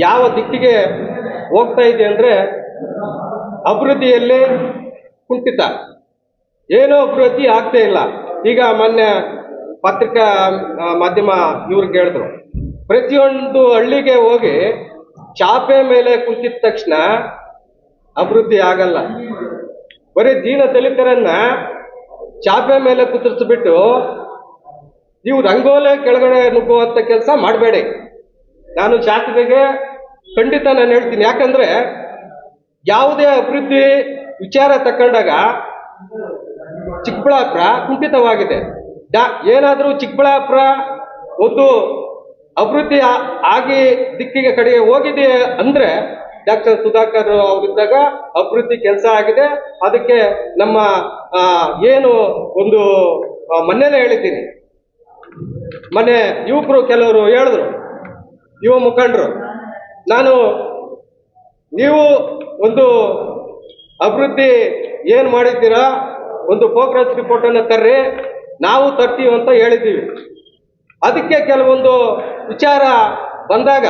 ಯಾವ ದಿಕ್ಕಿಗೆ ಹೋಗ್ತಾ ಇದೆ ಅಂದ್ರೆ ಅಭಿವೃದ್ಧಿಯಲ್ಲೇ ಕುಂಠಿತ. ಏನೋ ಅಭಿವೃದ್ಧಿ ಆಗ್ತಾ ಇಲ್ಲ. ಈಗ ಮೊನ್ನೆ ಪತ್ರಿಕಾ ಮಾಧ್ಯಮ ಇವ್ರಿಗೆ ಹೇಳಿದ್ರು ಪ್ರತಿಯೊಂದು ಹಳ್ಳಿಗೆ ಹೋಗಿ ಚಾಪೆ ಮೇಲೆ ಕುಂತಿದ ತಕ್ಷಣ ಅಭಿವೃದ್ಧಿ ಆಗಲ್ಲ. ಬರೀ ದೀನ ದಲಿತರನ್ನ ಚಾಪೆ ಮೇಲೆ ಕುದುರಿಸ್ಬಿಟ್ಟು ನೀವು ರಂಗೋಲೆ ಕೆಳಗಡೆ ನುಗ್ಗುವಂಥ ಕೆಲಸ ಮಾಡಬೇಡಿ. ನಾನು ಶಾಸಕರಿಗೆ ಖಂಡಿತ ನಾನು ಹೇಳ್ತೀನಿ. ಯಾಕಂದ್ರೆ ಯಾವುದೇ ಅಭಿವೃದ್ಧಿ ವಿಚಾರ ತಕೊಂಡಾಗ ಚಿಕ್ಕಬಳ್ಳಾಪುರ ಕುಂಠಿತವಾಗಿದೆ. ಏನಾದರೂ ಚಿಕ್ಕಬಳ್ಳಾಪುರ ಒಂದು ಅಭಿವೃದ್ಧಿ ಆಗಿ ದಿಕ್ಕಿಗೆ ಕಡೆಗೆ ಹೋಗಿದೆ ಅಂದ್ರೆ ಡಾಕ್ಟರ್ ಸುಧಾಕರ್ ಅವರಿದ್ದಾಗ ಅಭಿವೃದ್ಧಿ ಕೆಲಸ ಆಗಿದೆ. ಅದಕ್ಕೆ ನಮ್ಮ ಏನು ಒಂದು ಮೊನ್ನೆನೇ ಹೇಳಿದ್ದೀನಿ. ಮೊನ್ನೆ ಯುವಕರು ಕೆಲವರು ಹೇಳಿದ್ರು. ಯುವ ಮುಖಂಡರು, ನಾನು ನೀವು ಒಂದು ಅಭಿವೃದ್ಧಿ ಏನು ಮಾಡಿದ್ದೀರಾ, ಒಂದು ಪ್ರೋಗ್ರೆಸ್ ರಿಪೋರ್ಟನ್ನು ತರ್ರಿ, ನಾವು ತರ್ತೀವಿ ಅಂತ ಹೇಳಿದ್ದೀವಿ. ಅದಕ್ಕೆ ಕೆಲವೊಂದು ವಿಚಾರ ಬಂದಾಗ,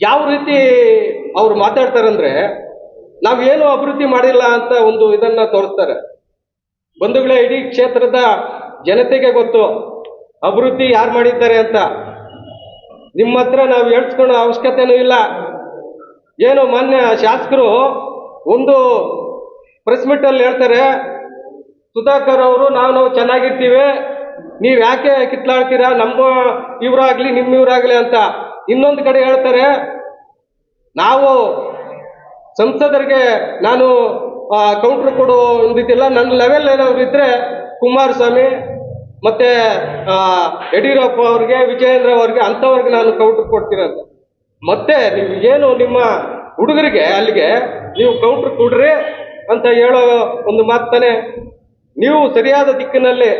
ಯಾವ ರೀತಿ ಅವ್ರು ನಾವು ನಾವೇನು ಅಭಿವೃದ್ಧಿ ಮಾಡಿಲ್ಲ ಅಂತ ಒಂದು ಇದನ್ನು ತೋರಿಸ್ತಾರೆ. ಬಂಧುಗಳೇ, ಇಡೀ ಕ್ಷೇತ್ರದ ಜನತೆಗೆ ಗೊತ್ತು, ಅಭಿವೃದ್ಧಿ ಯಾರು ಮಾಡಿದ್ದಾರೆ ಅಂತ. ನಿಮ್ಮ ಹತ್ರ ನಾವು ಹೇಳ್ಸ್ಕೊಳ್ಳೋ ಅವಶ್ಯಕತೆನೂ ಇಲ್ಲ. ಏನು ಮಾನ್ಯ ಶಾಸಕರು ಒಂದು ಪ್ರೆಸ್ ಮೀಟಲ್ಲಿ ಹೇಳ್ತಾರೆ, ಸುಧಾಕರ್ ಅವರು ನಾವು ನಾವು ಚೆನ್ನಾಗಿರ್ತೀವಿ, ನೀವು ಯಾಕೆ ಕಿತ್ಲಾಡ್ತೀರಾ, ನಮ್ಮ ಇವರಾಗ್ಲಿ, ನಿಮ್ಮ ಇವರಾಗ್ಲಿ ಅಂತ. ಇನ್ನೊಂದು ಕಡೆ ಹೇಳ್ತಾರೆ, ನಾವು ಸಂಸದರಿಗೆ ನಾನು ಕೌಂಟ್ರ್ ಕೊಡೋ ಒಂದು ನನ್ನ ಲೆವೆಲ್ ಏನಾದ್ರು ಇದ್ದರೆ ಕುಮಾರಸ್ವಾಮಿ ಮತ್ತೆ ಯಡಿಯೂರಪ್ಪ ಅವ್ರಿಗೆ, ವಿಜಯೇಂದ್ರ ಅವ್ರಿಗೆ ಅಂಥವ್ರಿಗೆ ನಾನು ಕೌಂಟ್ರ್ ಕೊಡ್ತೀನಂತ ಮತ್ತೆ ನೀವು ಏನು ನಿಮ್ಮ ಹುಡುಗರಿಗೆ ಅಲ್ಲಿಗೆ ನೀವು ಕೌಂಟ್ರ್ ಕೊಡ್ರಿ ಅಂತ ಹೇಳೋ ಒಂದು ಮಾತಾನೆ ನೀವು ಸರಿಯಾದ ದಿಕ್ಕಿನಲ್ಲಿ,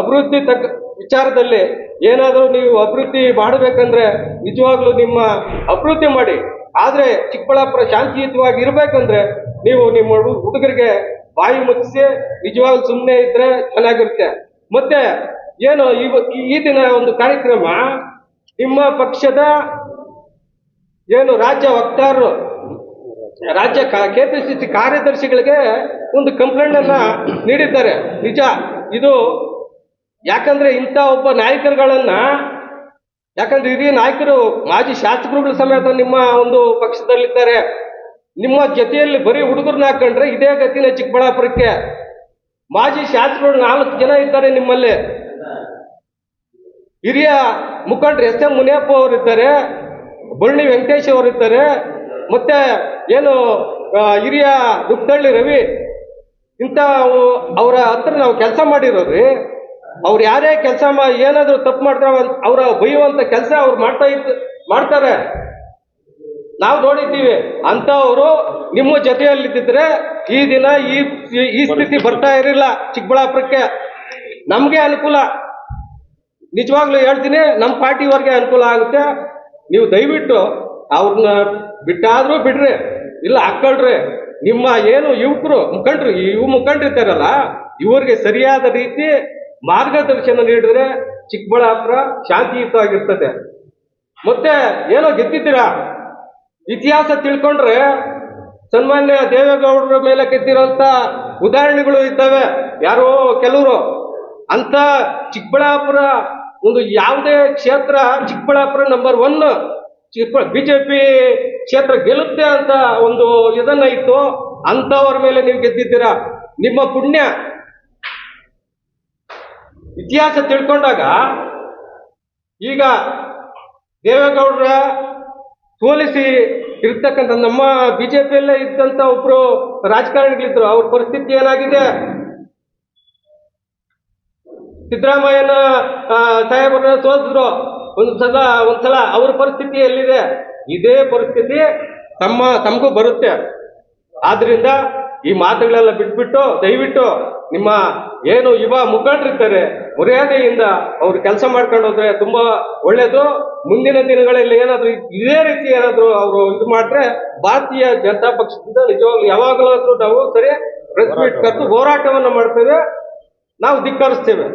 ಅಭಿವೃದ್ಧಿ ತಕ್ಕ, ವಿಚಾರದಲ್ಲಿ ಏನಾದರೂ ನೀವು ಅಭಿವೃದ್ಧಿ ಮಾಡಬೇಕಂದ್ರೆ ನಿಜವಾಗ್ಲೂ ನಿಮ್ಮ ಅಭಿವೃದ್ಧಿ ಮಾಡಿ. ಆದರೆ ಚಿಕ್ಕಬಳ್ಳಾಪುರ ಶಾಂತಿಯುತವಾಗಿ ಇರಬೇಕಂದ್ರೆ ನೀವು ನಿಮ್ಮ ಹುಡುಗರಿಗೆ ಬಾಯಿ ಮುಚ್ಚಿಸಿ, ನಿಜವಾಗ್ಲೂ ಸುಮ್ಮನೆ ಇದ್ರೆ ಚೆನ್ನಾಗಿರುತ್ತೆ. ಮತ್ತೆ ಏನು ಇವ- ಈ- ದಿನ ಒಂದು ಕಾರ್ಯಕ್ರಮ, ನಿಮ್ಮ ಪಕ್ಷದ ಏನು ರಾಜ್ಯ ವಕ್ತಾರರು, ರಾಜ್ಯ ಕೆ ಪಿ ಸಿ ಸಿ ಕಾರ್ಯದರ್ಶಿಗಳಿಗೆ ಒಂದು ಕಂಪ್ಲೇಂಟ್ ಅನ್ನ ನೀಡಿದ್ದಾರೆ. ನಿಜ, ಇದು ಯಾಕಂದ್ರೆ ಇಂಥ ಒಬ್ಬ ನಾಯಕರುಗಳನ್ನ, ಯಾಕಂದ್ರೆ ಹಿರಿಯ ನಾಯಕರು, ಮಾಜಿ ಶಾಸಕರುಗಳ ಸಮೇತ ನಿಮ್ಮ ಒಂದು ಪಕ್ಷದಲ್ಲಿದ್ದಾರೆ. ನಿಮ್ಮ ಜೊತೆಯಲ್ಲಿ ಬರೀ ಹುಡುಗರನ್ನ ಹಾಕೊಂಡ್ರೆ ಇದೇ ಗತಿನ ಚಿಕ್ಕಬಳ್ಳಾಪುರಕ್ಕೆ ಮಾಜಿ ಶಾಸಕರು ನಾಲ್ಕು ಜನ ಇದ್ದಾರೆ ನಿಮ್ಮಲ್ಲಿ. ಹಿರಿಯ ಮುಖಂಡರು ಎಸ್ ಎಂ ಮುನಿಯಪ್ಪ ಅವರಿದ್ದಾರೆ ಬಳ್ಳಿ ವೆಂಕಟೇಶ್ ಅವರಿದ್ದಾರೆ, ಮತ್ತೆ ಏನು ಹಿರಿಯ ದುಗ್ಧಳ್ಳಿ ರವಿ ಇಂಥ ಅವರ ಹತ್ರ ನಾವು ಕೆಲಸ ಮಾಡಿರೋರಿ ಅವ್ರು ಯಾರೇ ಕೆಲಸ ಏನಾದರೂ ತಪ್ಪು ಮಾಡ್ತಾರೆ ಅವರ ಬೈಯುವಂಥ ಕೆಲಸ ಅವ್ರು ಮಾಡ್ತಾ ಇತ್ತು ಮಾಡ್ತಾರೆ. ನಾವು ನೋಡಿದ್ದೀವಿ. ಅಂತವರು ನಿಮ್ಮ ಜೊತೆಯಲ್ಲಿದ್ದಿದ್ರೆ ಈ ದಿನ ಈ ಸ್ಥಿತಿ ಬರ್ತಾ ಇರಲಿಲ್ಲ ಚಿಕ್ಕಬಳ್ಳಾಪುರಕ್ಕೆ. ನಮಗೆ ಅನುಕೂಲ. ನಿಜವಾಗ್ಲೂ ಹೇಳ್ತೀನಿ ನಮ್ಮ ಪಾರ್ಟಿಯವ್ರಿಗೆ ಅನುಕೂಲ ಆಗುತ್ತೆ. ನೀವು ದಯವಿಟ್ಟು ಅವ್ರನ್ನ ಬಿಟ್ಟಾದ್ರೂ ಬಿಡ್ರಿ. ಇಲ್ಲ ಹಾಕೊಳ್ರಿ ನಿಮ್ಮ ಏನು ಯುವಕರು, ಮುಖಂಡರು ಇವು ಇದ್ದಾರಲ್ಲ, ಇವ್ರಿಗೆ ಸರಿಯಾದ ರೀತಿ ಮಾರ್ಗದರ್ಶನ ನೀಡಿದ್ರೆ ಚಿಕ್ಕಬಳ್ಳಾಪುರ ಶಾಂತಿಯುತವಾಗಿರ್ತದೆ. ಮತ್ತೆ ಏನೋ ಗೆದ್ದಿದ್ದೀರಾ? ಇತಿಹಾಸ ತಿಳ್ಕೊಂಡ್ರೆ ಸನ್ಮಾನ್ಯ ದೇವೇಗೌಡರ ಮೇಲೆ ಗೆದ್ದಿರೋಂಥ ಉದಾಹರಣೆಗಳು ಇದ್ದಾವೆ. ಯಾರೋ ಕೆಲವರು ಅಂತ ಚಿಕ್ಕಬಳ್ಳಾಪುರ ಒಂದು ಯಾವುದೇ ಕ್ಷೇತ್ರ ಚಿಕ್ಕಬಳ್ಳಾಪುರ ನಂಬರ್ ಒನ್ ಚಿಕ್ಕ ಬಿಜೆಪಿ ಕ್ಷೇತ್ರ ಗೆಲ್ಲುತ್ತೆ ಅಂತ ಒಂದು ಇದನ್ನ ಇತ್ತು. ಅಂಥವ್ರ ಮೇಲೆ ನೀವು ಗೆದ್ದಿದ್ದೀರಾ? ನಿಮ್ಮ ಪುಣ್ಯ. ಇತಿಹಾಸ ತಿಳ್ಕೊಂಡಾಗ ಈಗ ದೇವೇಗೌಡರ ಸೋಲಿಸಿ ಇರ್ತಕ್ಕಂಥ ನಮ್ಮ ಬಿ ಜೆ ಪಿಯಲ್ಲೇ ಇದ್ದಂತ ಒಬ್ಬರು ರಾಜಕಾರಣಿಗಳಿದ್ರು, ಅವ್ರ ಪರಿಸ್ಥಿತಿ ಏನಾಗಿದೆ? ಸಿದ್ದರಾಮಯ್ಯನ ಸಾಹೇಬರ ಸೋಲಿಸಿದ್ರು. ಒಂದು ಸಲ, ಒಂದ್ಸಲ ಅವ್ರ ಪರಿಸ್ಥಿತಿ ಎಲ್ಲಿದೆ? ಇದೇ ಪರಿಸ್ಥಿತಿ ತಮ್ಮ, ತಮಗೂ ಬರುತ್ತೆ. ಆದ್ರಿಂದ ಈ ಮಾತುಗಳೆಲ್ಲ ಬಿಟ್ಬಿಟ್ಟು, ದಯವಿಟ್ಟು ನಿಮ್ಮ ಏನು ಯುವ ಮುಖಂಡರಿರ್ತಾರೆ ಮರ್ಯಾದೆಯಿಂದ ಅವ್ರು ಕೆಲಸ ಮಾಡ್ಕೊಂಡು ಹೋದ್ರೆ ತುಂಬಾ ಒಳ್ಳೇದು. ಮುಂದಿನ ದಿನಗಳಲ್ಲಿ ಏನಾದ್ರು ಇದೇ ರೀತಿ ಏನಾದ್ರು ಅವರು ಇದು ಮಾಡಿದ್ರೆ ಭಾರತೀಯ ಜನತಾ ಪಕ್ಷದಿಂದ ನಿಜವಾಗ್ಲೂ ಯಾವಾಗಲಾದ್ರೂ ನಾವು ಸರಿ ಪ್ರೆಸ್ ಮೀಟ್ ಕರೆದು ಹೋರಾಟವನ್ನು ಮಾಡ್ತೇವೆ. ನಾವು ಧಿಕ್ಕರಿಸ್ತೇವೆ.